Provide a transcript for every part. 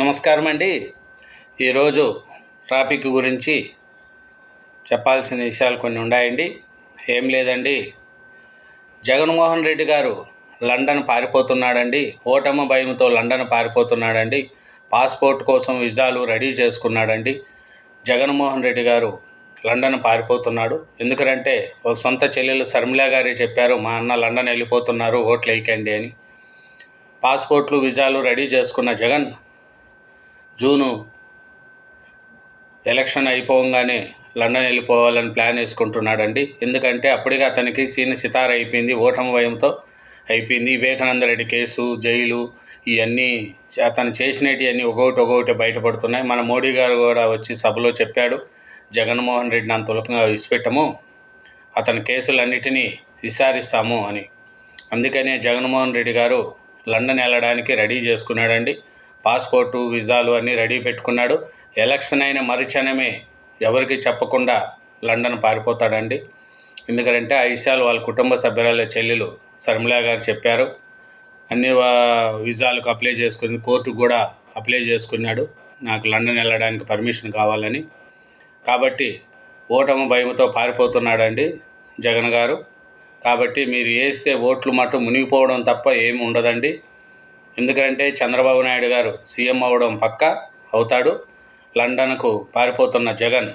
నమస్కారం అండి ఈరోజు ట్రాఫిక్ గురించి చెప్పాల్సిన విషయాలు కొన్ని ఉన్నాయండి ఏం లేదండి. జగన్మోహన్ రెడ్డి గారు లండన్ పారిపోతున్నాడండి. ఓటమి భయంతో లండన్ పారిపోతున్నాడండి. పాస్పోర్ట్ కోసం విజాలు రెడీ చేసుకున్నాడండి. జగన్మోహన్ రెడ్డి గారు లండన్ పారిపోతున్నాడు. ఎందుకంటే ఒక సొంత చెల్లెలు శర్మిలా గారే చెప్పారు మా అన్న లండన్ వెళ్ళిపోతున్నారు ఓట్లు వేయకండి అని. పాస్పోర్ట్లు విజాలు రెడీ చేసుకున్న జగన్ జూను ఎలక్షన్ అయిపోగానే లండన్ వెళ్ళిపోవాలని ప్లాన్ వేసుకుంటున్నాడండి. ఎందుకంటే అప్పటికే అతనికి సీన్ సితార అయిపోయింది ఓటమి భయంతో అయిపోయింది. వివేకానంద రెడ్డి కేసు జైలు ఇవన్నీ అతను చేసినవి ఒక్కొక్కటి ఒక్కొక్కటి బయటపడుతున్నాయి. మన మోడీ గారు కూడా వచ్చి సభలో చెప్పాడు జగన్మోహన్ రెడ్డిని అంత ఉలకంగా విసిపెట్టము అతని కేసులన్నిటినీ విచారిస్తాము అని. అందుకనే జగన్మోహన్ రెడ్డి గారు లండన్ వెళ్ళడానికి రెడీ చేసుకున్నాడండి. పాస్పోర్టు విజాలు అన్నీ రెడీ పెట్టుకున్నాడు. ఎలక్షన్ అయిన మరుక్షణమే ఎవరికి చెప్పకుండా లండన్ పారిపోతాడండి. ఎందుకంటే ఐశాల్ వాళ్ళ కుటుంబ సభ్యురాల చెల్లెలు శర్మిలా గారు చెప్పారు. అన్ని వా- విజాలకు అప్లై చేసుకుని కోర్టుకు కూడా అప్లై చేసుకున్నాడు. నాకు లండన్ వెళ్ళడానికి పర్మిషన్ కావాలని. కాబట్టి ఓటము భయంతో పారిపోతున్నాడండి జగన్ గారు. కాబట్టి మీరు వేస్తే ఓట్లు మటు మునిగిపోవడం తప్ప ఏమి ఉండదండి. ఎందుకంటే చంద్రబాబు నాయుడు గారు సీఎం అవ్వడం పక్క అవుతాడు. లండన్కు పారిపోతున్న జగన్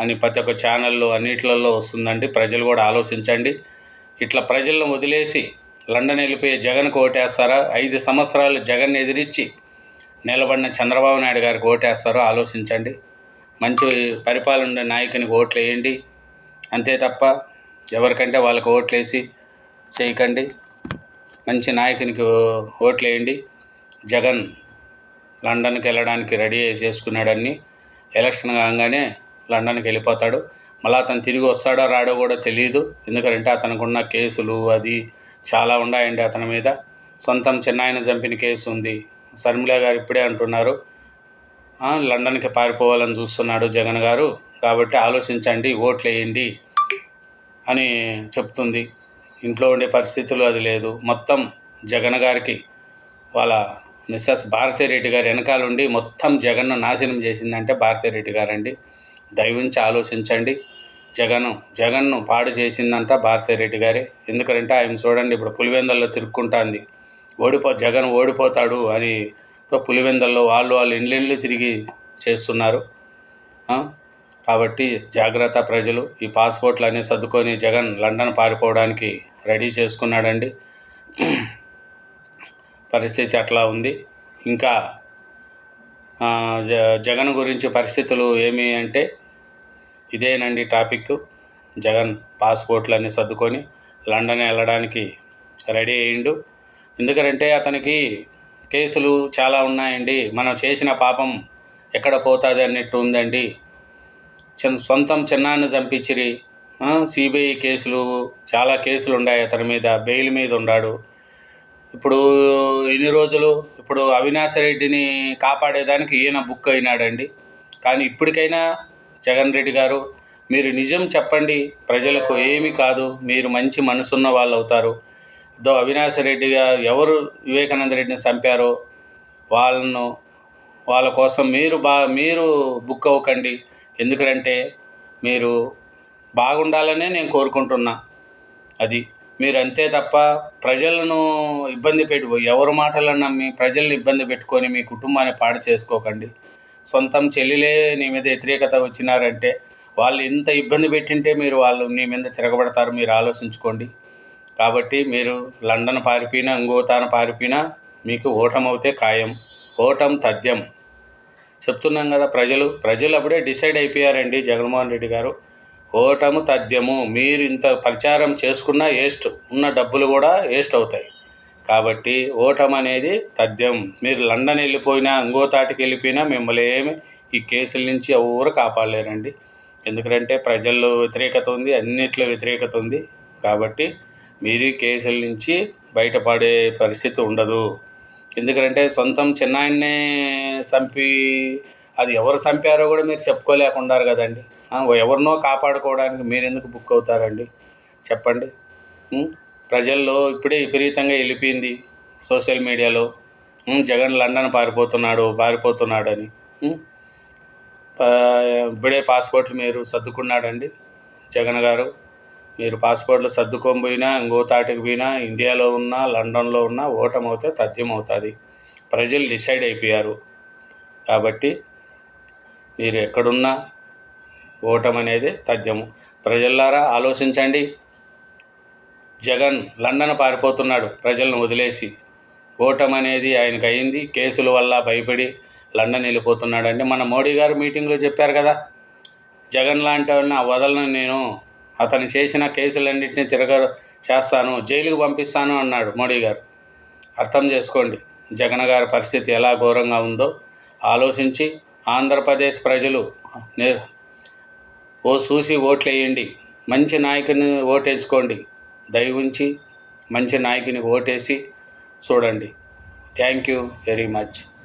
అని ప్రతి ఒక్క ఛానల్లో అన్నిట్లలో వస్తుందండి. ప్రజలు కూడా ఆలోచించండి. ఇట్లా ప్రజలను వదిలేసి లండన్ వెళ్ళిపోయే జగన్కు ఓటేస్తారా? ఐదు సంవత్సరాలు జగన్ ఎదిరించి నిలబడిన చంద్రబాబు నాయుడు గారికి ఓటేస్తారో ఆలోచించండి. మంచి పరిపాలన నాయకునికి ఓట్లు వేయండి. అంతే తప్ప ఎవరికంటే వాళ్ళకి ఓట్లు వేసి చేయకండి. మంచి నాయకునికి ఓట్లు వేయండి జగన్ లండన్కి వెళ్ళడానికి రెడీ చేసుకున్నాడని ఎలక్షన్ కాగానే లండన్కి వెళ్ళిపోతాడు. మళ్ళీ అతను తిరిగి వస్తాడో రాడో కూడా తెలియదు ఎందుకంటే అతనికి ఉన్న కేసులు అది చాలా ఉన్నాయండి అతని మీద. సొంతం చిన్నాయన చంపిన కేసు ఉంది. శర్మిల గారు ఇప్పుడే అంటున్నారు. లండన్కి పారిపోవాలని చూస్తున్నాడు జగన్ గారు. కాబట్టి ఆలోచించండి ఓట్లు వేయండి అని చెప్తుంది. ఇంట్లో ఉండే పరిస్థితులు అది లేదు. మొత్తం జగన్ గారికి వాళ్ళ మిస్సెస్ భారతిరెడ్డి గారు వెనకాల ఉండి మొత్తం జగన్ను నాశనం చేసిందంటే భారతిరెడ్డి గారండి. దైవించి ఆలోచించండి. జగన్ జగన్ను పాడు చేసిందంట భారతిరెడ్డి గారే. ఎందుకంటే ఆయన చూడండి ఇప్పుడు పులివెందల్లో తిరుక్కుంటాంది. ఓడిపో జగన్ ఓడిపోతాడు అని తో పులివెందల్లో వాళ్ళు వాళ్ళు ఇండ్లు తిరిగి చేస్తున్నారు. కాబట్టి జాగ్రత్త ప్రజలు. ఈ పాస్పోర్ట్లు అన్నీ సర్దుకొని జగన్ లండన్ పారిపోవడానికి రెడీ చేసుకున్నాడండి. పరిస్థితి అట్లా ఉంది. ఇంకా జ జగన్ గురించి పరిస్థితులు ఏమి అంటే ఇదేనండి టాపిక్. జగన్ పాస్పోర్ట్లన్నీ సర్దుకొని లండన్ వెళ్ళడానికి రెడీ అయ్యిండు. ఎందుకంటే అతనికి కేసులు చాలా ఉన్నాయండి. మనం చేసిన పాపం ఎక్కడ పోతుంది అన్నట్టు ఉందండి. సొంతం చిన్నాన్ని చంపించిరి. సిబిఐ కేసులు చాలా కేసులు ఉన్నాయి అతని మీద బెయిల్ మీద ఉన్నాడు ఇప్పుడు ఎన్ని రోజులు? ఇప్పుడు అవినాష్ రెడ్డిని కాపాడేదానికి ఈయన బుక్ అయినాడండి. కానీ ఇప్పటికైనా జగన్ రెడ్డి గారు మీరు నిజం చెప్పండి ప్రజలకు ఏమి కాదు మీరు మంచి మనసున్న వాళ్ళు అవుతారు దో అవినాష్ రెడ్డి గారు ఎవరు వివేకానంద రెడ్డిని చంపారో వాళ్ళను వాళ్ళ కోసం మీరు బా మీరు బుక్ అవ్వకండి. ఎందుకంటే మీరు బాగుండాలనే నేను కోరుకుంటున్నా. అది మీరు అంతే తప్ప ప్రజలను ఇబ్బంది పెట్టు ఎవరి మాటలను నమ్మి ప్రజల్ని ఇబ్బంది పెట్టుకొని మీ కుటుంబాన్ని పాడు చేసుకోకండి. సొంతం చెల్లిలే నీ మీద వ్యతిరేకత వచ్చినారంటే వాళ్ళు ఇంత ఇబ్బంది పెట్టింటే మీరు వాళ్ళు నీ మీద తిరగబడతారు మీరు ఆలోచించుకోండి. కాబట్టి మీరు లండన్ పారిపోయినా ఇంకోతాన పారిపోయినా మీకు ఓటమవుతే ఖాయం ఓటం తథ్యం. చెప్తున్నాం కదా ప్రజలు. ప్రజలు అప్పుడే డిసైడ్ అయిపోయారండి జగన్మోహన్ రెడ్డి గారు. ఓటము తథ్యము. మీరు ఇంత ప్రచారం చేసుకున్నా వేస్ట్. ఉన్న డబ్బులు కూడా వేస్ట్ అవుతాయి. కాబట్టి ఓటం అనేది తథ్యం. మీరు లండన్ వెళ్ళిపోయినా ఇంకో తాటికి వెళ్ళిపోయినా మిమ్మల్ని ఏమి ఈ కేసుల నుంచి ఎవరు కాపాడలేరండి. ఎందుకంటే ప్రజల్లో వ్యతిరేకత ఉంది అన్నిట్లో వ్యతిరేకత ఉంది. కాబట్టి మీరు ఈ కేసుల నుంచి బయటపడే పరిస్థితి ఉండదు. ఎందుకంటే సొంతం చిన్నాయన్నే చంపి అది ఎవరు చంపారో కూడా మీరు చెప్పుకోలేకున్నారు కదండి. ఎవరినో కాపాడుకోవడానికి మీరు ఎందుకు బుక్ అవుతారండి? చెప్పండి. ప్రజల్లో ఇప్పుడే విపరీతంగా వెళ్ళిపోయింది సోషల్ మీడియాలో. జగన్ లండన్ పారిపోతున్నాడు పారిపోతున్నాడని. అని ఇప్పుడే పాస్పోర్ట్లు మీరు సర్దుకున్నాడండి జగన్ గారు. మీరు పాస్పోర్ట్లు సర్దుకొని పోయినా ఇంకో తాటికి పోయినా ఇండియాలో ఉన్నా లండన్లో ఉన్నా ఓటమవుతే తథ్యం అవుతుంది ప్రజలు డిసైడ్ అయిపోయారు. కాబట్టి మీరు ఎక్కడున్నా ఓటం అనేది తథ్యము. ప్రజల్లారా ఆలోచించండి. జగన్ లండన్ పారిపోతున్నాడు ప్రజలను వదిలేసి. ఓటం అనేది ఆయనకు అయింది కేసుల వల్ల భయపడి లండన్ వెళ్ళిపోతున్నాడంటే మన మోడీ గారు మీటింగ్లో చెప్పారు కదా. జగన్ లాంటి వాళ్ళని వదలను నేను. అతను చేసిన కేసులన్నింటినీ తిరగ చేస్తాను జైలుకు పంపిస్తాను అన్నాడు మోడీ గారు. అర్థం చేసుకోండి జగన్ గారి పరిస్థితి ఎలా ఘోరంగా ఉందో ఆలోచించి ఆంధ్రప్రదేశ్ ప్రజలు నే- ఓ చూసి ఓట్లు వేయండి మంచి నాయకుని ఓటేసుకోండి దయవుంచి మంచి నాయకుని ఓటేసి చూడండి. Thank you very much.